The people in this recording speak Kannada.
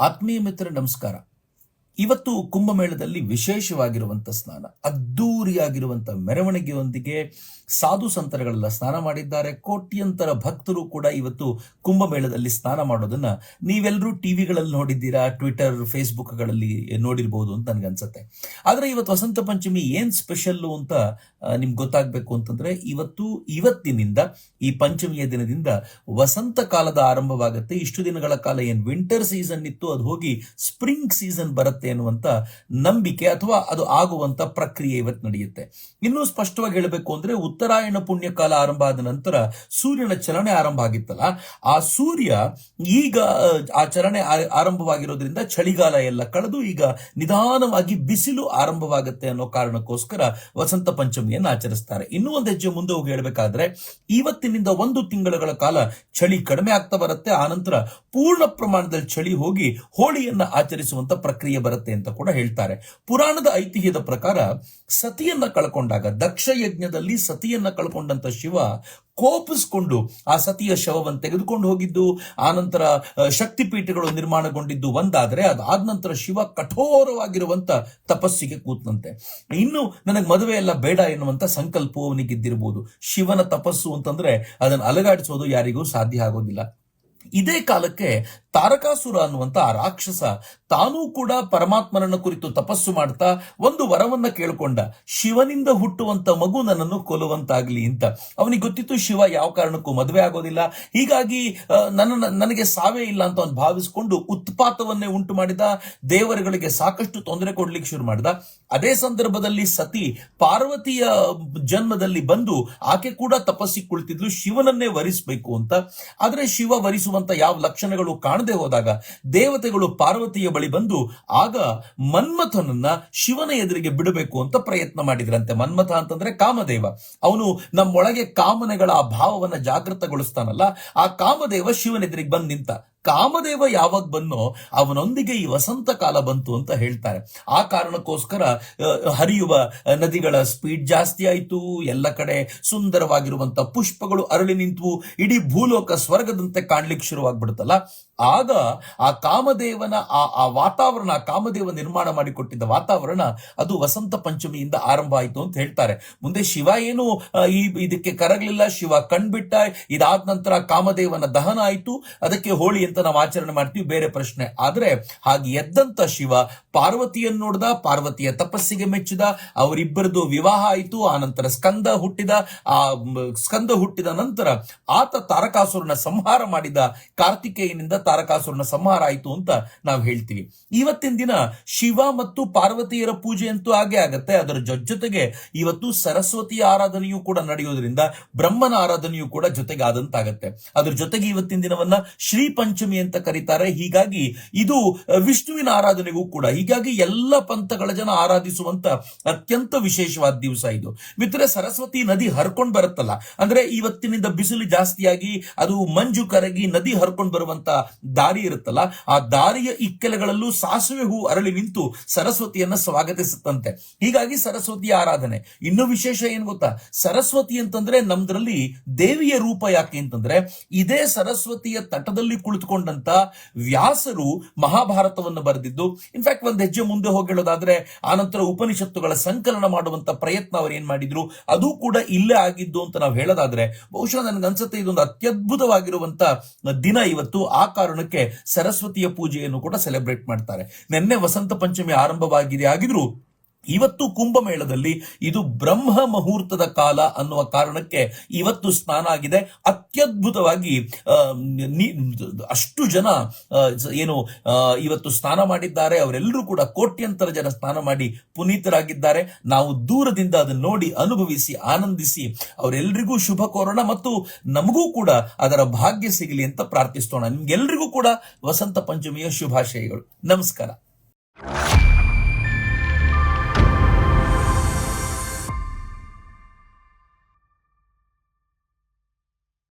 ಆತ್ಮೀಯ ಮಿತ್ರ ನಮಸ್ಕಾರ. ಇವತ್ತು ಕುಂಭಮೇಳದಲ್ಲಿ ವಿಶೇಷವಾಗಿರುವಂತ ಸ್ನಾನ, ಅದ್ದೂರಿಯಾಗಿರುವಂತ ಮೆರವಣಿಗೆಯೊಂದಿಗೆ ಸಾಧು ಸಂತರಗಳೆಲ್ಲ ಸ್ನಾನ ಮಾಡಿದ್ದಾರೆ. ಕೋಟ್ಯಂತರ ಭಕ್ತರು ಕೂಡ ಇವತ್ತು ಕುಂಭಮೇಳದಲ್ಲಿ ಸ್ನಾನ ಮಾಡೋದನ್ನ ನೀವೆಲ್ಲರೂ ಟಿವಿಗಳಲ್ಲಿ ನೋಡಿದ್ದೀರಾ, ಟ್ವಿಟರ್, ಫೇಸ್ಬುಕ್ಗಳಲ್ಲಿ ನೋಡಿರ್ಬೋದು ಅಂತ ನನಗನ್ಸುತ್ತೆ ಆದ್ರೆ ಇವತ್ತು ವಸಂತ ಪಂಚಮಿ ಏನ್ ಸ್ಪೆಷಲ್ಲು ಅಂತ ನಿಮ್ಗೆ ಗೊತ್ತಾಗ್ಬೇಕು ಅಂತಂದ್ರೆ ಇವತ್ತು, ಇವತ್ತಿನಿಂದ, ಈ ಪಂಚಮಿಯ ದಿನದಿಂದ ವಸಂತ ಕಾಲದ ಆರಂಭವಾಗುತ್ತೆ. ಇಷ್ಟು ದಿನಗಳ ಕಾಲ ಏನ್ ವಿಂಟರ್ ಸೀಸನ್ ಇತ್ತು, ಅದು ಹೋಗಿ ಸ್ಪ್ರಿಂಗ್ ಸೀಸನ್ ಬರುತ್ತೆ ಅನ್ನುವಂತ ನಂಬಿಕೆ ಅಥವಾ ಅದು ಆಗುವಂತ ಪ್ರಕ್ರಿಯೆ ಇವತ್ತು ನಡೆಯುತ್ತೆ. ಇನ್ನೂ ಸ್ಪಷ್ಟವಾಗಿ ಹೇಳಬೇಕು ಅಂದ್ರೆ ಉತ್ತರಾಯಣ ಪುಣ್ಯಕಾಲ ಆರಂಭ ಆದ ನಂತರ ಸೂರ್ಯನ ಚಲನೆ ಆರಂಭ ಆಗಿತ್ತಲ್ಲ ಆ ಸೂರ್ಯ ಈಗ ಆ, ಚಲನೆ ಆರಂಭವಾಗಿರೋದ್ರಿಂದ ಚಳಿಗಾಲ ಎಲ್ಲ ಕಳೆದು ಈಗ ನಿಧಾನವಾಗಿ ಬಿಸಿಲು ಆರಂಭವಾಗುತ್ತೆ ಅನ್ನೋ ಕಾರಣಕ್ಕೋಸ್ಕರ ವಸಂತ ಪಂಚಮಿಯನ್ನು ಆಚರಿಸ್ತಾರೆ. ಇನ್ನೂ ಒಂದು ಹೆಜ್ಜೆ ಮುಂದೆ ಹೋಗಿ ಹೇಳಬೇಕಾದ್ರೆ ಇವತ್ತಿನಿಂದ ಒಂದು ತಿಂಗಳುಗಳ ಕಾಲ ಚಳಿ ಕಡಿಮೆ ಆಗ್ತಾ ಬರುತ್ತೆ ಆನಂತರ ಪೂರ್ಣ ಪ್ರಮಾಣದಲ್ಲಿ ಚಳಿ ಹೋಗಿ ಹೋಳಿಯನ್ನ ಆಚರಿಸುವಂತ ಪ್ರಕ್ರಿಯೆ ಬರುತ್ತೆ. ಅಂತ ಕೂಡ ಹೇಳ್ತಾರೆ. ಪುರಾಣದ ಐತಿಹ್ಯದ ಪ್ರಕಾರ ಸತಿಯನ್ನ ಕಳ್ಕೊಂಡಾಗ ದಕ್ಷ ಯಜ್ಞದಲ್ಲಿ ಸತಿಯನ್ನ ಕಳ್ಕೊಂಡಂತ ಶಿವ ಕೋಪಿಸ್ಕೊಂಡು ಆ ಸತಿಯ ಶವವನ್ನು ತೆಗೆದುಕೊಂಡು ಹೋಗಿದ್ದು, ಆನಂತರ ಶಕ್ತಿ ಶಕ್ತಿಪೀಠಗಳು ನಿರ್ಮಾಣಗೊಂಡಿದ್ದು ಒಂದಾದ್ರೆ ಅದಾದ ನಂತರ ಶಿವ ಕಠೋರವಾಗಿರುವಂತ ತಪಸ್ಸಿಗೆ ಕೂತಂತೆ ಇನ್ನು ನನಗೆ ಮದುವೆ ಎಲ್ಲ ಬೇಡ ಎನ್ನುವಂತ ಸಂಕಲ್ಪವು ಅವನಿಗಿದ್ದಿರಬಹುದು ಶಿವನ ತಪಸ್ಸು ಅಂತಂದ್ರೆ ಅದನ್ನು ಅಲಗಾಡಿಸೋದು ಯಾರಿಗೂ ಸಾಧ್ಯ ಆಗೋದಿಲ್ಲ. ಇದೇ ಕಾಲಕ್ಕೆ ತಾರಕಾಸುರ ಅನ್ನುವಂತ ಆ ರಾಕ್ಷಸ ತಾನೂ ಕೂಡ ಪರಮಾತ್ಮನನ್ನ ಕುರಿತು ತಪಸ್ಸು ಮಾಡ್ತಾ ಒಂದು ವರವನ್ನ ಕೇಳಿಕೊಂಡ. ಶಿವನಿಂದ ಹುಟ್ಟುವಂತ ಮಗು ನನ್ನನ್ನು ಕೊಲ್ಲುವಂತಾಗ್ಲಿ ಅಂತ. ಅವನಿಗೆ ಗೊತ್ತಿತ್ತು ಶಿವ ಯಾವ ಕಾರಣಕ್ಕೂ ಮದುವೆ ಆಗೋದಿಲ್ಲ. ಹೀಗಾಗಿ ನನ್ನ, ನನಗೆ ಸಾವೇ ಇಲ್ಲ ಅಂತ ಅವನು ಭಾವಿಸಿಕೊಂಡು ಉತ್ಪಾತವನ್ನೇ ಉಂಟು ಮಾಡಿದ. ದೇವರುಗಳಿಗೆ ಸಾಕಷ್ಟು ತೊಂದರೆ ಕೊಡ್ಲಿಕ್ಕೆ ಶುರು ಮಾಡಿದ. ಅದೇ ಸಂದರ್ಭದಲ್ಲಿ ಸತಿ ಪಾರ್ವತಿಯ ಜನ್ಮದಲ್ಲಿ ಬಂದು ಆಕೆ ಕೂಡ ತಪಸ್ಸಿ ಕುಳಿತಿದ್ಲು. ಶಿವನನ್ನೇ ವರಿಸಬೇಕು ಅಂತ. ಆದ್ರೆ ಶಿವ ವರಿಸುವಂತ ಯಾವ ಲಕ್ಷಣಗಳು ಕಾಣದೆ ಹೋದಾಗ ದೇವತೆಗಳು ಪಾರ್ವತಿಯ ಬಳಿ ಬಂದು ಆಗ ಮನ್ಮಥನನ್ನ ಶಿವನ ಎದುರಿಗೆ ಬಿಡಬೇಕು ಅಂತ ಪ್ರಯತ್ನ ಮಾಡಿದ್ರಂತೆ. ಮನ್ಮಥ ಅಂತಂದ್ರೆ ಕಾಮದೇವ. ಅವನು ನಮ್ಮೊಳಗೆ ಕಾಮನೆಗಳ ಆ ಭಾವವನ್ನ ಜಾಗೃತಗೊಳಿಸ್ತಾನಲ್ಲ, ಆ ಕಾಮದೇವ ಶಿವನ ಎದುರಿಗೆ ಬಂದು ನಿಂತ. ಕಾಮದೇವ ಯಾವಾಗ ಬನ್ನೋ ಅವನೊಂದಿಗೆ ಈ ವಸಂತ ಕಾಲ ಬಂತು ಅಂತ ಹೇಳ್ತಾರೆ. ಆ ಕಾರಣಕ್ಕೋಸ್ಕರ ಹರಿಯುವ ನದಿಗಳ ಸ್ಪೀಡ್ ಜಾಸ್ತಿ ಆಯಿತು. ಎಲ್ಲ ಕಡೆ ಸುಂದರವಾಗಿರುವಂತ ಪುಷ್ಪಗಳು ಅರಳಿ ನಿಂತು ಇಡೀ ಭೂಲೋಕ ಸ್ವರ್ಗದಂತೆ ಕಾಣ್ಲಿಕ್ಕೆ ಶುರುವಾಗ್ಬಿಡುತ್ತಲ್ಲ. ಆಗ ಆ ಕಾಮದೇವನ, ಆ ಆ ವಾತಾವರಣ ಕಾಮದೇವ ನಿರ್ಮಾಣ ಮಾಡಿಕೊಟ್ಟಿದ್ದ ವಾತಾವರಣ ಅದು ವಸಂತ ಪಂಚಮಿಯಿಂದ ಆರಂಭ ಆಯಿತು ಅಂತ ಹೇಳ್ತಾರೆ. ಮುಂದೆ ಶಿವ ಏನು ಈ ಇದಕ್ಕೆ ಕರಗಲಿಲ್ಲ. ಶಿವ ಕಣ್ಬಿಟ್ಟ. ಇದಾದ ನಂತರ ಕಾಮದೇವನ ದಹನ ಆಯಿತು. ಅದಕ್ಕೆ ಹೋಳಿ ಅಂತ ನಾವು ಆಚರಣೆ ಮಾಡ್ತೀವಿ, ಬೇರೆ ಪ್ರಶ್ನೆ. ಆದ್ರೆ ಹಾಗೆ ಎದ್ದಂತ ಶಿವ ಪಾರ್ವತಿಯನ್ನು ನೋಡ್ದ, ಪಾರ್ವತಿಯ ತಪಸ್ಸಿಗೆ ಮೆಚ್ಚಿದ ಅವರಿಬ್ಬರದು ವಿವಾಹ ಆಯಿತು, ಆ ನಂತರ ಸ್ಕಂದ ಹುಟ್ಟಿದ, ಆ ಸ್ಕಂದ ಹುಟ್ಟಿದ ನಂತರ ಆತ ತಾರಕಾಸುರನ ಸಂಹಾರ ಮಾಡಿದ, ಕಾರ್ತಿಕೇಯನಿಂದ ತಾರಕಾಸುರನ ಸಂಹಾರ ಆಯಿತು ಅಂತ ನಾವು ಹೇಳ್ತೀವಿ. ಇವತ್ತಿನ ದಿನ ಶಿವ ಮತ್ತು ಪಾರ್ವತಿಯರ ಪೂಜೆ ಅಂತೂ ಹಾಗೆ ಆಗತ್ತೆ. ಅದರ ಜೊತೆಗೆ ಇವತ್ತು ಸರಸ್ವತಿಯ ಆರಾಧನೆಯೂ ಕೂಡ ನಡೆಯೋದ್ರಿಂದ ಬ್ರಹ್ಮನ ಆರಾಧನೆಯೂ ಕೂಡ ಜೊತೆಗೆ ಆದಂತಾಗತ್ತೆ ಅದ್ರ ಜೊತೆಗೆ ಇವತ್ತಿನ ದಿನವನ್ನ ಶ್ರೀ ಪಂಚಮಿ ಅಂತ ಕರೀತಾರೆ. ಹೀಗಾಗಿ ಇದು ವಿಷ್ಣುವಿನ ಆರಾಧನೆಗೂ ಕೂಡ, ಹೀಗಾಗಿ ಎಲ್ಲ ಪಂಥಗಳ ಜನ ಆರಾಧಿಸುವಂತ ಅತ್ಯಂತ ವಿಶೇಷವಾದ ದಿವಸ ಇದು. ಮಿತ್ರ ಸರಸ್ವತಿ ನದಿ ಹರ್ಕೊಂಡು ಬರುತ್ತಲ್ಲ, ಅಂದ್ರೆ ಇವತ್ತಿನಿಂದ ಬಿಸಿಲು ಜಾಸ್ತಿಯಾಗಿ ಅದು ಮಂಜು ಕರಗಿ ನದಿ ಹರ್ಕೊಂಡು ಬರುವಂತ ದಾರಿ ಇರುತ್ತಲ್ಲ, ಆ ದಾರಿಯ ಇಕ್ಕೆಲೆಗಳಲ್ಲೂ ಸಾಸಿವೆ ಹೂ ಅರಳಿ ನಿಂತು ಸರಸ್ವತಿಯನ್ನ ಸ್ವಾಗತಿಸುತ್ತಂತೆ. ಹೀಗಾಗಿ ಸರಸ್ವತಿಯ ಆರಾಧನೆ. ಇನ್ನು ವಿಶೇಷ ಏನ್ ಗೊತ್ತಾ? ಸರಸ್ವತಿ ಅಂತಂದ್ರೆ ನಮ್ದ್ರಲ್ಲಿ ದೇವಿಯ ರೂಪ ಯಾಕೆ ಅಂತಂದ್ರೆ, ಇದೇ ಸರಸ್ವತಿಯ ತಟದಲ್ಲಿ ಕುಳಿತುಕೊಂಡಂತ ವ್ಯಾಸರು ಮಹಾಭಾರತವನ್ನು ಬರೆದಿದ್ದು ಇನ್ಫ್ಯಾಕ್ಟ್ ಒಂದು ಹೆಜ್ಜೆ ಮುಂದೆ ಹೋಗಿ ಹೇಳೋದಾದ್ರೆ ಆನಂತರ ಉಪನಿಷತ್ತುಗಳ ಸಂಕಲನ ಮಾಡುವಂತ ಪ್ರಯತ್ನ ಅವರು ಏನ್ ಮಾಡಿದ್ರು, ಅದು ಕೂಡ ಇಲ್ಲೇ ಆಗಿದ್ದು ಅಂತ ನಾವು ಹೇಳೋದಾದ್ರೆ, ಬಹುಶಃ ನನ್ಗನ್ಸುತ್ತೆ ಇದೊಂದು ಅತ್ಯದ್ಭುತವಾಗಿರುವಂತ ದಿನ ಇವತ್ತು, ಆ ಕಾರಣಕ್ಕೆ ಸರಸ್ವತಿಯ ಪೂಜೆಯನ್ನು ಕೂಡ ಸೆಲೆಬ್ರೇಟ್ ಮಾಡ್ತಾರೆ. ನಿನ್ನೆ ವಸಂತ ಪಂಚಮಿ ಆರಂಭವಾಗಿದೆ, ಆಗಿದ್ರು ಇವತ್ತು ಕುಂಭಮೇಳದಲ್ಲಿ ಇದು ಬ್ರಹ್ಮ ಮುಹೂರ್ತದ ಕಾಲ ಅನ್ನುವ ಕಾರಣಕ್ಕೆ ಇವತ್ತು ಸ್ನಾನ ಆಗಿದೆ. ಅತ್ಯದ್ಭುತವಾಗಿ ಅಷ್ಟು ಜನ ಏನು ಇವತ್ತು ಸ್ನಾನ ಮಾಡಿದ್ದಾರೆ. ಅವರೆಲ್ಲರೂ ಕೂಡ ಕೋಟ್ಯಂತರ ಜನ ಸ್ನಾನ ಮಾಡಿ ಪುನೀತರಾಗಿದ್ದಾರೆ. ನಾವು ದೂರದಿಂದ ಅದನ್ನು ನೋಡಿ ಅನುಭವಿಸಿ, ಆನಂದಿಸಿ ಅವರೆಲ್ಲರಿಗೂ ಶುಭ ಕೋರೋಣ ಮತ್ತು ನಮಗೂ ಕೂಡ ಅದರ ಭಾಗ್ಯ ಸಿಗಲಿ ಅಂತ ಪ್ರಾರ್ಥಿಸೋಣ. ನಿಮ್ಗೆಲ್ರಿಗೂ ಕೂಡ ವಸಂತ ಪಂಚಮಿಯ ಶುಭಾಶಯಗಳು. ನಮಸ್ಕಾರ.